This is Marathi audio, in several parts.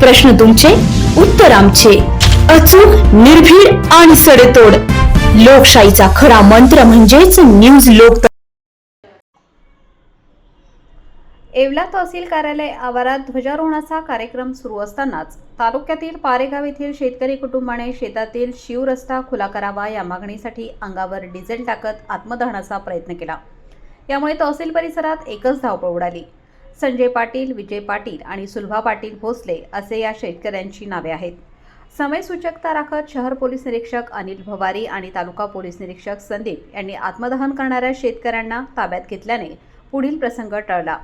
प्रश्न तुमचे उत्तर आमचे. अचूक निर्भीड आणि सडेतोड. लोकशाहीचा खरा मंत्र म्हणजेच न्यूज लोक येवला तहसील कार्यालय आवारात ध्वजारोहणाचा कार्यक्रम सुरू असतानाच तालुक्यातील पारेगाव येथील शेतकरी कुटुंबाने शेतातील शिवरस्ता खुला करावा या मागणीसाठी अंगावर डिझेल टाकत आत्मदहनाचा प्रयत्न केला. यामुळे तहसील परिसरात एकच धावपळ उडाली. संजय पाटील विजय पाटील आणि सुलभा पाटील भोसले असे या शेतकऱ्यांची नावे आहेत. समयसूचकता राखत शहर पोलीस निरीक्षक अनिल भवारी आणि तालुका पोलीस निरीक्षक संदीप यांनी आत्मदहन करणाऱ्या शेतकऱ्यांना ताब्यात घेतल्याने पुढील प्रसंग टळला.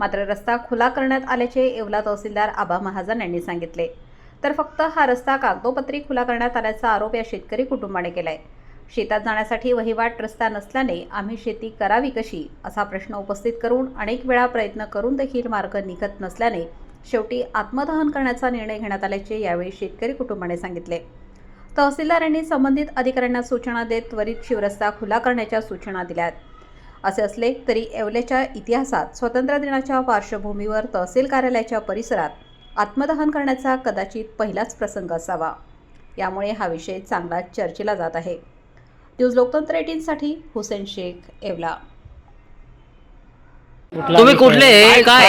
मात्र रस्ता खुला करण्यात आल्याचे येवला तहसीलदार आबा महाजन यांनी सांगितले. तर फक्त हा रस्ता कागदोपत्री खुला करण्यात आल्याचा आरोप या शेतकरी कुटुंबाने केला आहे शेतात जाण्यासाठी वहिवाट रस्ता नसल्याने आम्ही शेती करावी कशी असा प्रश्न उपस्थित करून अनेक वेळा प्रयत्न करून देखील मार्ग निघत नसल्याने शेवटी आत्मदहन करण्याचा निर्णय घेण्यात आल्याचे यावेळी शेतकरी कुटुंबाने सांगितले. तहसीलदार यांनी संबंधित अधिकाऱ्यांना सूचना देत त्वरित शिवरस्ता खुला करण्याच्या सूचना दिल्यात. असे असले तरी येवल्याच्या इतिहासात स्वातंत्र्य दिनाच्या पार्श्वभूमीवर तहसील कार्यालयाच्या परिसरात आत्मदहन करण्याचा कदाचित पहिलाच प्रसंग असावा. यामुळे हा विषय चांगला चर्चेला जात आहे. न्यूज लोकतंत्र एटीनसाठी हुसेन शेख येवला तुम्ही कुठले काय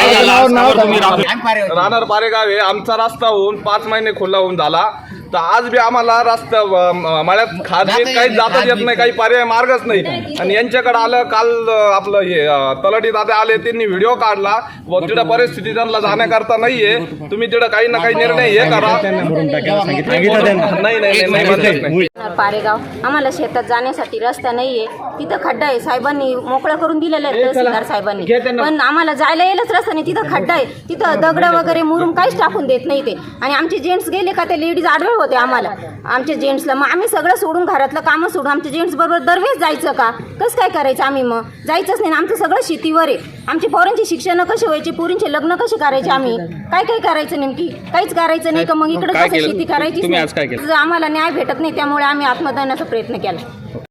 राहणार पारेगाव आहे आमचा रस्ता होऊन पाच महिने खुला होऊन झाला तर आज बी आम्हाला रस्ता मळ्यात खात काही जाता येत नाही काही पर्याय मार्गच नाही. आणि यांच्याकडे आलं काल आपलं हे तलाठी दादा आले त्यांनी व्हिडिओ काढला. व तिथं परिस्थिती त्यांना जाण्याकरता नाहीये. तुम्ही तिथं काही ना काही निर्णय हे करा. नाही नाही नाही नाही म्हणतच नाही पारेगाव आम्हाला शेतात जाण्यासाठी रस्ता नाहीये. तिथं खड्डा आहे साहेबांनी मोकळं करून दिलेलं आहे तहसीलदार साहेबांनी. पण आम्हाला जायला यायलाच रस्ता नाही तिथं खड्डा आहे. तिथं दगड वगैरे मुरून काहीच टाकून देत नाही ते. आणि आमचे जेंट्स गेले का ते लेडीज आडवे होते आम्हाला. आमच्या जेंट्सला मग आम्ही सगळं सोडून घरातलं कामं सोडून आमच्या जेंट्स बरोबर दरवेळेस जायचं का? कसं काय करायचं आम्ही मग? जायचंच नाही ना आमचं सगळं शेतीवर आहे. आमची पोरांची शिक्षण कशी व्हायची पोरींचे लग्न कसे करायचे आम्ही? काय काय करायचं नेमकी? काहीच करायचं नाही का मग? इकडे काय कसं केलं? शेती करायची तुम्ही आज काय केलं? आम्हाला न्याय भेटत नाही त्यामुळे आम्ही आत्मदानाचा प्रयत्न केला.